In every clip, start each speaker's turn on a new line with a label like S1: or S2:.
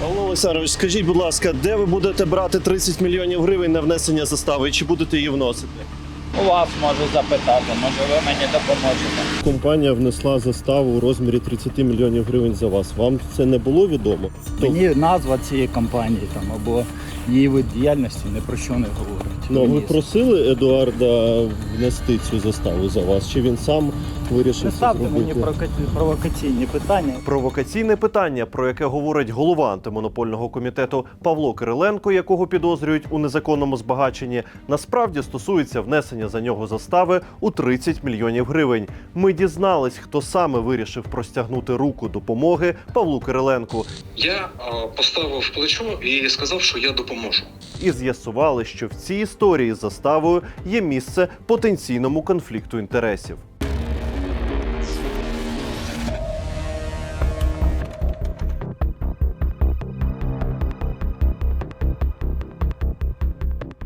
S1: Павло Олександрович, скажіть, будь ласка, де ви будете брати 30 мільйонів гривень на внесення застави і чи будете її вносити?
S2: У вас можу запитати, може ви мені допоможете.
S1: Компанія внесла заставу у розмірі 30 мільйонів гривень за вас. Вам це не було відомо?
S2: Мені назва цієї компанії там або її вид діяльності ні про що не говорить.
S1: Ну, ви просили Едуарда внести цю заставу за вас? Чи він сам вирішив
S2: Не
S1: це
S2: ставте
S1: зробити?
S2: мені провока- провокаційні питання.
S3: Провокаційне питання, про яке говорить голова антимонопольного комітету Павло Кириленко, якого підозрюють у незаконному збагаченні, насправді стосується внесення за нього застави у 30 мільйонів гривень. Ми дізнались, хто саме вирішив простягнути руку допомоги Павлу Кириленку,
S4: Я е, поставив плечо і сказав, що я допоможу.
S3: і з'ясували, що в цій історії з заставою є місце потенційному конфлікту інтересів.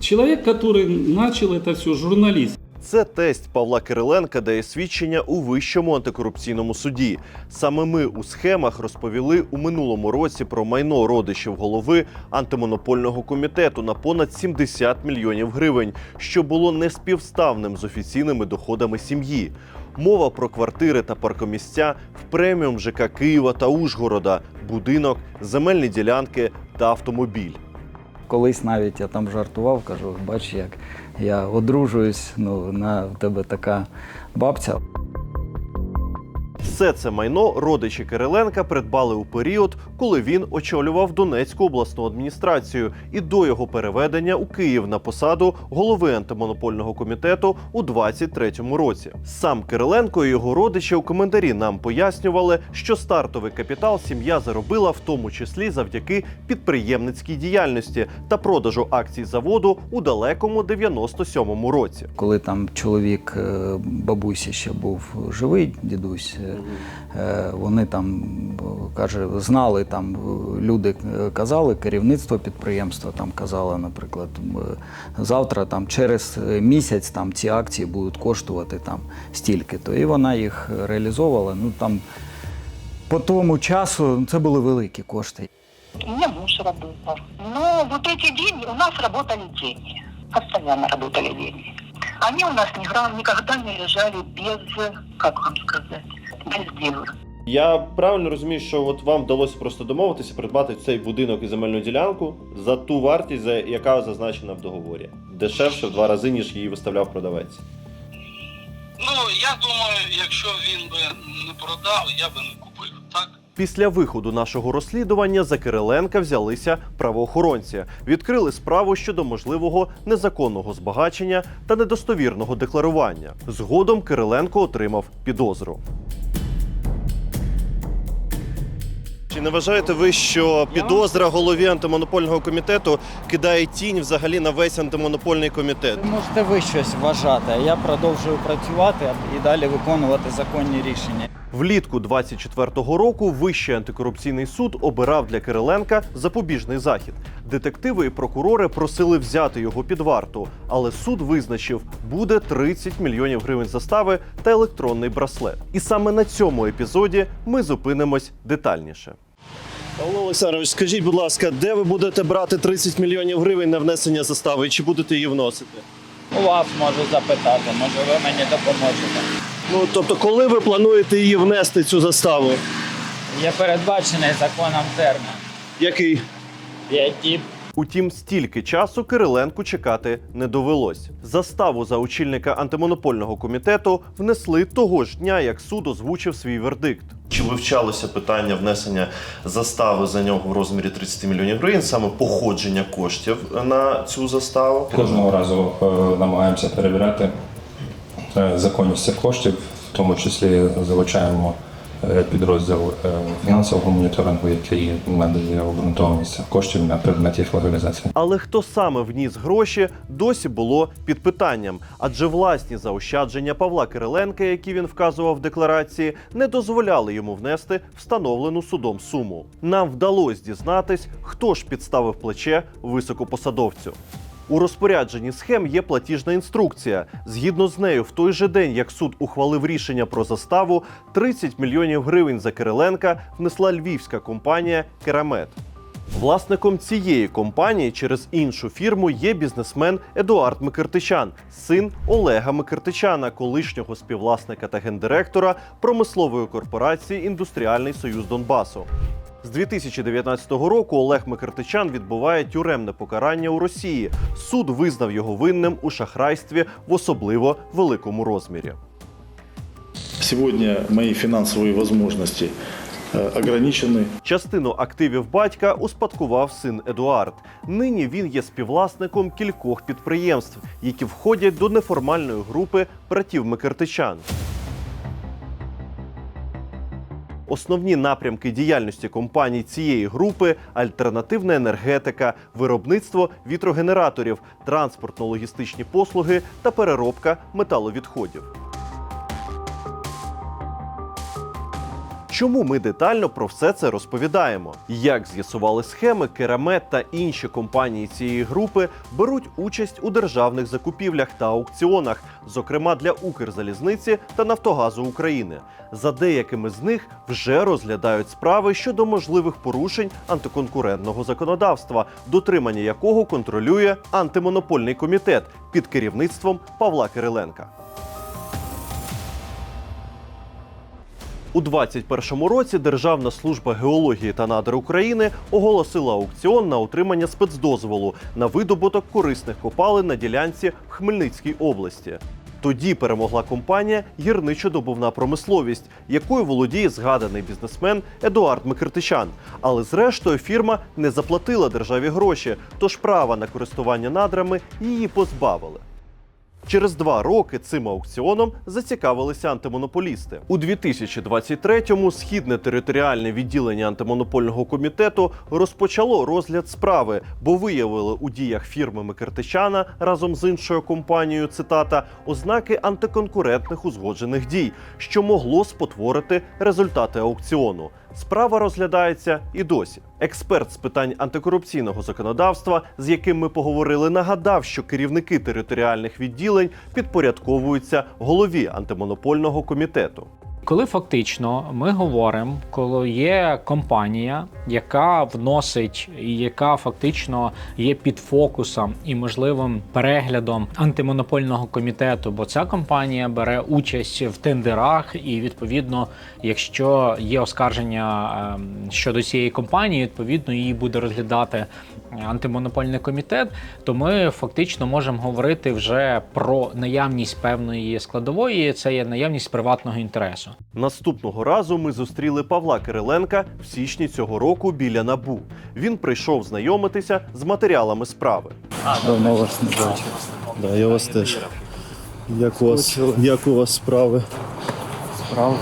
S5: Человек, который начал это все, журналист.
S3: Це тесть Павла Кириленка дає свідчення у вищому антикорупційному суді. Саме ми у схемах розповіли у минулому році про майно родичів голови антимонопольного комітету на понад 70 мільйонів гривень, що було неспівставним з офіційними доходами сім'ї. Мова про квартири та паркомісця в преміум ЖК Києва та Ужгорода, будинок, земельні ділянки та автомобіль.
S2: Колись навіть я там жартував, кажу, бач, як я одружуюсь, ну на в тебе така бабця.
S3: Все це майно родичі Кириленка придбали у період, коли він очолював Донецьку обласну адміністрацію і до його переведення у Київ на посаду голови антимонопольного комітету у 23-му році. Сам Кириленко і його родичі у коментарі нам пояснювали, що стартовий капітал сім'я заробила в тому числі завдяки підприємницькій діяльності та продажу акцій заводу у далекому 97-му році.
S2: Коли там чоловік е, бабусі ще був живий, дідусь, е, вони там е, каже, знали там е, люди е, казали, керівництво підприємства там казало, наприклад, е, завтра там через е, місяць там ці акції будуть коштувати там стільки-то. І вона їх реалізовувала. Ну там по тому часу це були великі кошти.
S6: Меня муж работал. Но вот эти деньги, у нас работали деньги. Постоянно работали деньги. Они у нас никогда не лежали без, как вам сказать, без дела.
S1: Я правильно розумію, що от вам вдалося просто домовитися придбати цей будинок і земельну ділянку за ту вартість, за яка зазначена в договорі. Дешевше в два рази, ніж її виставляв продавець.
S7: Ну, я думаю, якщо він би не продав, я би не купив?
S3: Після виходу нашого розслідування за Кириленка взялися правоохоронці, відкрили справу щодо можливого незаконного збагачення та недостовірного декларування. Згодом Кириленко отримав підозру.
S1: Чи не вважаєте ви, що підозра голові антимонопольного комітету кидає тінь взагалі на весь антимонопольний комітет?
S2: Ви можете ви щось вважати, а я продовжую працювати і далі виконувати законні рішення.
S3: Влітку 24-го року Вищий антикорупційний суд обирав для Кириленка запобіжний захід. Детективи і прокурори просили взяти його під варту, але суд визначив, буде 30 мільйонів гривень застави та електронний браслет. І саме на цьому епізоді ми зупинимось детальніше.
S1: Павло Олександрович, скажіть, будь ласка, де ви будете брати 30 мільйонів гривень на внесення застави і чи будете її вносити?
S2: У вас можу запитати, може ви мені допоможете.
S1: Ну тобто, коли ви плануєте її внести цю заставу?
S2: Є передбачений законом термін.
S1: Який?
S2: П'ять діб.
S3: Утім, стільки часу Кириленку чекати не довелось. Заставу за очільника антимонопольного комітету внесли того ж дня, як суд озвучив свій вердикт.
S1: Чи вивчалося питання внесення застави за нього в розмірі 30 мільйонів гривень, саме походження коштів на цю заставу?
S8: Кожного разу е, намагаємося перевіряти е, законність цих коштів, тому числі залучаємо е, підрозділ е, фінансового моніторингу, який надає обґрунтованість коштів на предмет їх легалізації.
S3: Але хто саме вніс гроші, досі було під питанням, адже власні заощадження Павла Кириленка, які він вказував в декларації, не дозволяли йому внести встановлену судом суму. Нам вдалося дізнатись, хто ж підставив плече високопосадовцю. У розпорядженні схем є платіжна інструкція. Згідно з нею, в той же день, як суд ухвалив рішення про заставу, 30 мільйонів гривень за Кириленка внесла львівська компанія Керамет. Власником цієї компанії через іншу фірму є бізнесмен Едуард Микиртичан, син Олега Микиртичана, колишнього співвласника та гендиректора промислової корпорації Індустріальний Союз Донбасу. З 2019 року Олег Микиртичан відбуває тюремне покарання у Росії. Суд визнав його винним у шахрайстві в особливо великому розмірі.
S9: Сегодня мои финансовые возможности э, ограничены.
S3: Частину активів батька успадкував син Едуард. Нині він є співвласником кількох підприємств, які входять до неформальної групи братів Микиртичан. Основні напрямки діяльності компаній цієї групи альтернативна енергетика, виробництво вітрогенераторів, транспортно-логістичні послуги та переробка металовідходів. Чому ми детально про все це розповідаємо? Як з'ясували схеми, Керамет та інші компанії цієї групи беруть участь у державних закупівлях та аукціонах, зокрема для Укрзалізниці та Нафтогазу України. За деякими з них вже розглядають справи щодо можливих порушень антиконкурентного законодавства, дотримання якого контролює антимонопольний комітет під керівництвом Павла Кириленка. У 2021 році Державна служба геології та надр України оголосила аукціон на отримання спецдозволу на видобуток корисних копалин на ділянці в Хмельницькій області. Тоді перемогла компанія гірничо-добувна промисловість, якою володіє згаданий бізнесмен Едуард Микиртичан. Але зрештою фірма не заплатила державі гроші, тож права на користування надрами її позбавили. Через два роки цим аукціоном зацікавилися антимонополісти. У 2023-му східне територіальне відділення антимонопольного комітету розпочало розгляд справи, бо виявили у діях фірми Микиртичана разом з іншою компанією цитата ознаки антиконкурентних узгоджених дій, що могло спотворити результати аукціону. Справа розглядається і досі. Експерт з питань антикорупційного законодавства, з яким ми поговорили, нагадав, що керівники територіальних відділень підпорядковуються голові антимонопольного комітету.
S10: Коли фактично ми говоримо, коли є компанія, яка вносить і яка фактично є під фокусом і можливим переглядом антимонопольного комітету, бо ця компанія бере участь в тендерах, і відповідно, якщо є оскарження ем, щодо цієї компанії, відповідно її буде розглядати антимонопольний комітет, то ми фактично можемо говорити вже про наявність певної складової, це є наявність приватного інтересу.
S3: Наступного разу ми зустріли Павла Кириленка в січні цього року біля набу. Він прийшов знайомитися з матеріалами справи.
S2: Давно вас не бачив.
S11: Да, я вас теж. Як у вас, як у вас справи?
S2: Справа.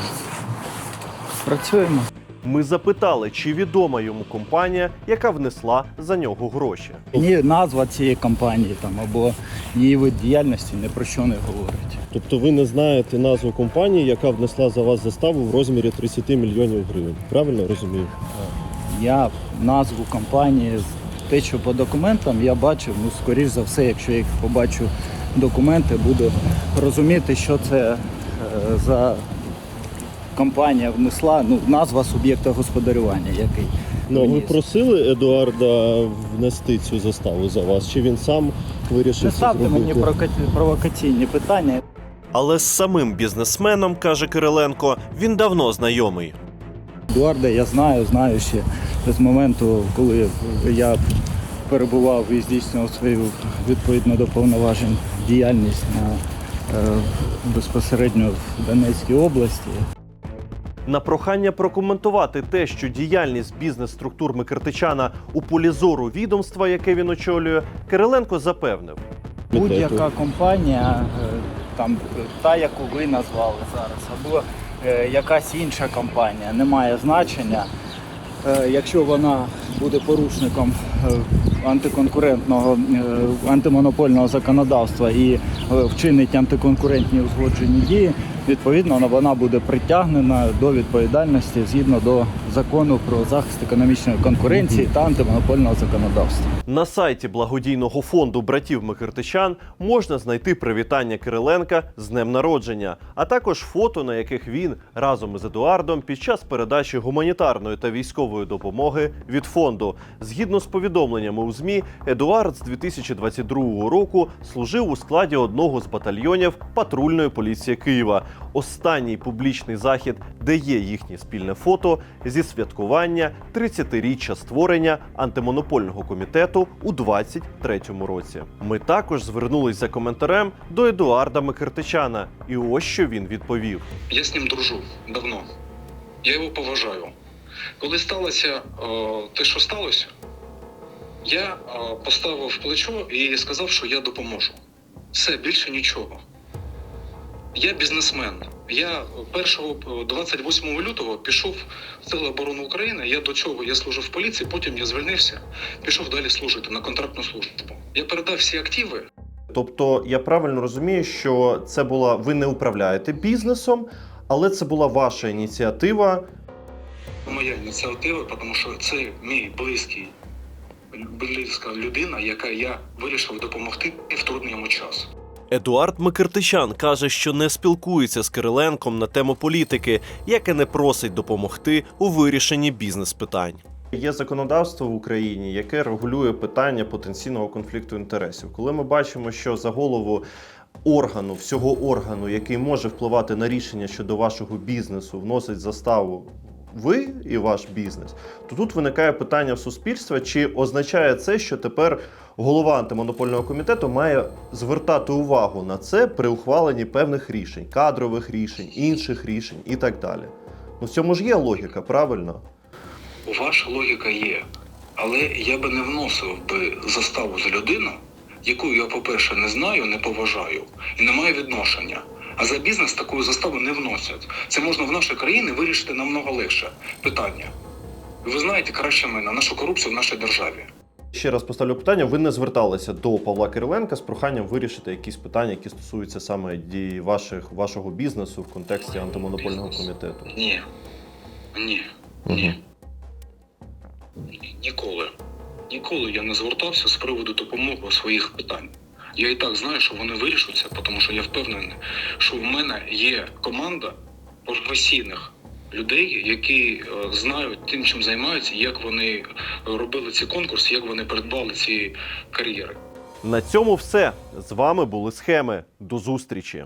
S2: Працюємо.
S3: Ми запитали, чи відома йому компанія, яка внесла за нього гроші.
S2: Ні, назва цієї компанії там або її вид діяльності ні про що не говорить.
S11: Тобто ви не знаєте назву компанії, яка внесла за вас заставу в розмірі 30 мільйонів гривень. Правильно розумію?
S2: Я назву компанії, те, що по документам я бачив, ну, скоріш за все, якщо я їх побачу документи, буду розуміти, що це е, за компанія внесла, ну, назва суб'єкта господарювання, який.
S11: Ну, ви
S2: вніс.
S11: просили Едуарда внести цю заставу за вас? Чи він сам вирішив
S2: Не
S11: це
S2: ставте
S11: зробити?
S2: мені провока- провокаційні питання.
S3: Але з самим бізнесменом, каже Кириленко, він давно знайомий.
S2: Едуарда я знаю, знаю ще з моменту, коли я перебував і здійснював свою відповідно до повноважень діяльність на е, безпосередньо в Донецькій області.
S3: На прохання прокоментувати те, що діяльність бізнес-структур Микиртичана у полі зору відомства, яке він очолює, Кириленко запевнив.
S2: Будь-яка компанія, е, там та, яку ви назвали зараз, або е, якась інша компанія, не має значення. Е, Якщо вона буде порушником антиконкурентного е, антимонопольного законодавства і е, вчинить антиконкурентні узгоджені дії, відповідно вона буде притягнена до відповідальності згідно до закону про захист економічної конкуренції та антимонопольного законодавства.
S3: На сайті благодійного фонду братів Микиртичан можна знайти привітання Кириленка з днем народження, а також фото, на яких він разом із Едуардом під час передачі гуманітарної та військової допомоги від фонду. Згідно з повідомленнями у ЗМІ, Едуард з 2022 року служив у складі одного з батальйонів патрульної поліції Києва. Останній публічний захід, де є їхнє спільне фото зі святкування 30-річчя створення антимонопольного комітету у 23-му році. Ми також звернулись за коментарем до Едуарда Микиртичана, і ось що він відповів.
S4: Я з ним дружу давно. Я його поважаю. Коли сталося е, те, що сталося, я е, поставив плечо і сказав, що я допоможу. Все, більше нічого. Я бізнесмен. Я 1 28 лютого пішов в Сили оборони України. Я до чого я служив в поліції, потім я звільнився, пішов далі служити на контрактну службу. Я передав всі активи
S3: Тобто, я правильно розумію, що це була ви не управляєте бізнесом, але це була ваша ініціатива.
S4: моя ініціатива, тому що це мій близький, близька людина, яка я вирішив допомогти в трудний йому час.
S3: Едуард Микиртичан каже, що не спілкується з Кириленком на тему політики, як і не просить допомогти у вирішенні бізнес-питань. Є законодавство в Україні, яке регулює питання потенційного конфлікту інтересів. Коли ми бачимо, що за голову органу, всього органу, який може впливати на рішення щодо вашого бізнесу, вносить заставу ви і ваш бізнес, то тут виникає питання в суспільства, чи означає це, що тепер голова антимонопольного комітету має звертати увагу на це при ухваленні певних рішень, кадрових рішень, інших рішень і так далі. Ну в цьому ж є логіка, правильно?
S4: Ваша логіка є, але я би не вносив би заставу з людину, яку я, по-перше, не знаю, не поважаю і не маю відношення. А за бізнес таку заставу не вносять. Це можна в нашій країні вирішити намного легше питання. Ви знаєте краще мене нашу корупцію в нашій державі.
S3: Ще раз поставлю питання: ви не зверталися до Павла Кириленка з проханням вирішити якісь питання, які стосуються саме дії ваших вашого бізнесу в контексті антимонопольного комітету?
S4: Ні. Ні. Ні. Ніколи. Ніколи я не звертався з приводу допомоги своїх питань. Я і так знаю, що вони вирішаться, тому що я впевнений, що в мене є команда професійних людей, які е, знають тим, чим займаються, як вони робили ці конкурси, як вони придбали ці кар'єри.
S3: На цьому все з вами були схеми. До зустрічі.